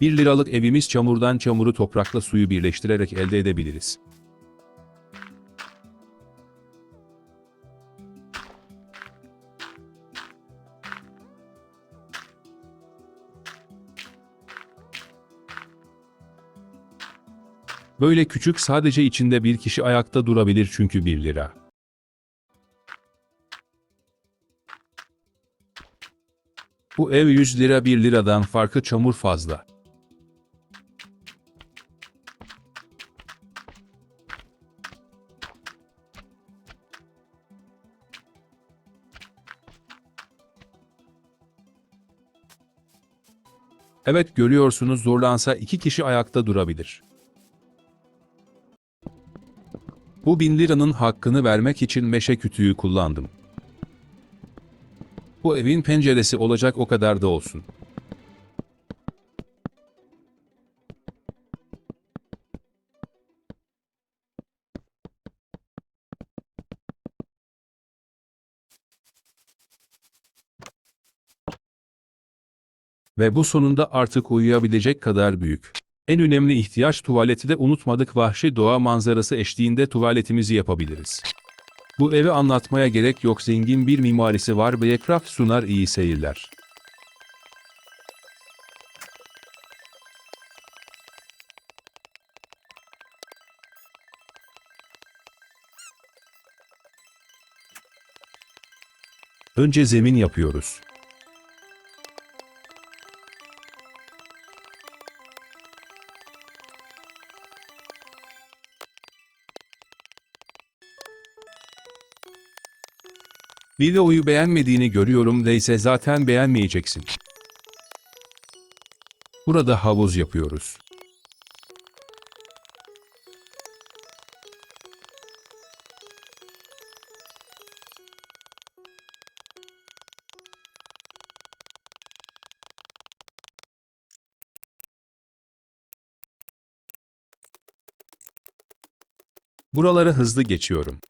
1 liralık evimiz çamurdan çamuru toprakla suyu birleştirerek elde edebiliriz. Böyle küçük sadece içinde bir kişi ayakta durabilir çünkü 1 lira. Bu ev 100 lira 1 liradan farkı çamur fazla. Evet görüyorsunuz zorlansa iki kişi ayakta durabilir. Bu bin liranın hakkını vermek için meşe kütüğü kullandım. Bu evin penceresi olacak o kadar da olsun. Ve bu sonunda artık uyuyabilecek kadar büyük. En önemli ihtiyaç tuvaleti de unutmadık vahşi doğa manzarası eşliğinde tuvaletimizi yapabiliriz. Bu evi anlatmaya gerek yok zengin bir mimarisi var Bayecraft sunar iyi seyirler. Önce zemin yapıyoruz. Videoyu beğenmediğini görüyorum neyse zaten beğenmeyeceksin. Burada havuz yapıyoruz. Buraları hızlı geçiyorum.